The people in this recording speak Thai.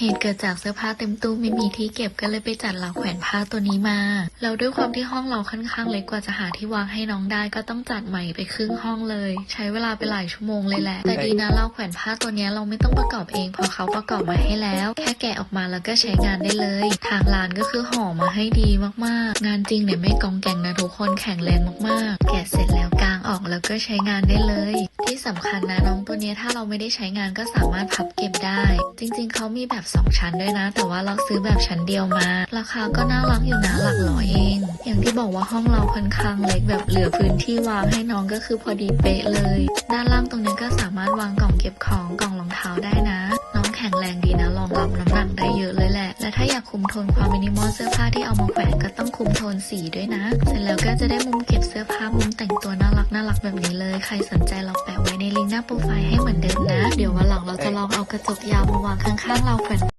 เหตุเกิดจากเสื้อผ้าเต็มตู้ไม่มีที่เก็บก็เลยไปจัดราวแขวนผ้าตัวนี้มาแล้วด้วยความที่ห้องเราค่อนข้างเล็กกว่าจะหาที่วางให้น้องได้ก็ต้องจัดใหม่ไปครึ่งห้องเลย ใช้เวลาไปหลายชั่วโมงเลยแหละ แต่ดีนะราวแขวนผ้าตัวนี้เราไม่ต้องประกอบเองเพราะเขาประกอบมาให้แล้ว แค่แกะออกมาแล้วก็ใช้งานได้เลย ทางร้านก็คือห่อมาให้ดีมากๆ งานจริงเนี่ยไม่กองแกงนะทุกคนแข็งแรงมากๆ แกะเสร็จแล้วกางออกแล้วก็ใช้งานได้เลย ที่สำคัญนะน้องตัวนี้ถ้าเราไม่ได้ใช้งานก็สามารถพับเก็บได้ จริงๆ เขามีแบบ 2 ชั้นด้วยนะ แต่ว่าเราซื้อแบบชั้นเดียวมา ราคาก็น่ารักอยู่นะหลักร้อยเอง อย่างที่บอกว่าห้องเราค่อนข้างเล็กแบบเหลือพื้นที่วางให้น้องก็คือพอดีเป๊ะเลย ด้านล่างตรงนี้ก็สามารถวางกล่องเก็บของกล่องรองเท้าได้นะ องรับน้ำหนักได้เยอะเลยแหละ และถ้าอยากคุมโทนความมินิมอลเสื้อผ้าที่เอามาแขวนก็ต้องคุมโทนสีด้วยนะ เสร็จแล้วก็จะได้มุมเก็บเสื้อผ้ามุมแต่งตัวน่ารักน่ารักแบบนี้เลย ใครสนใจเราแปะไว้ในลิงก์หน้าโปรไฟล์ให้เหมือนเดิมนะ เดี๋ยววันหลังเราจะลองเอากระจกยาวมาวางข้างๆเราแขวน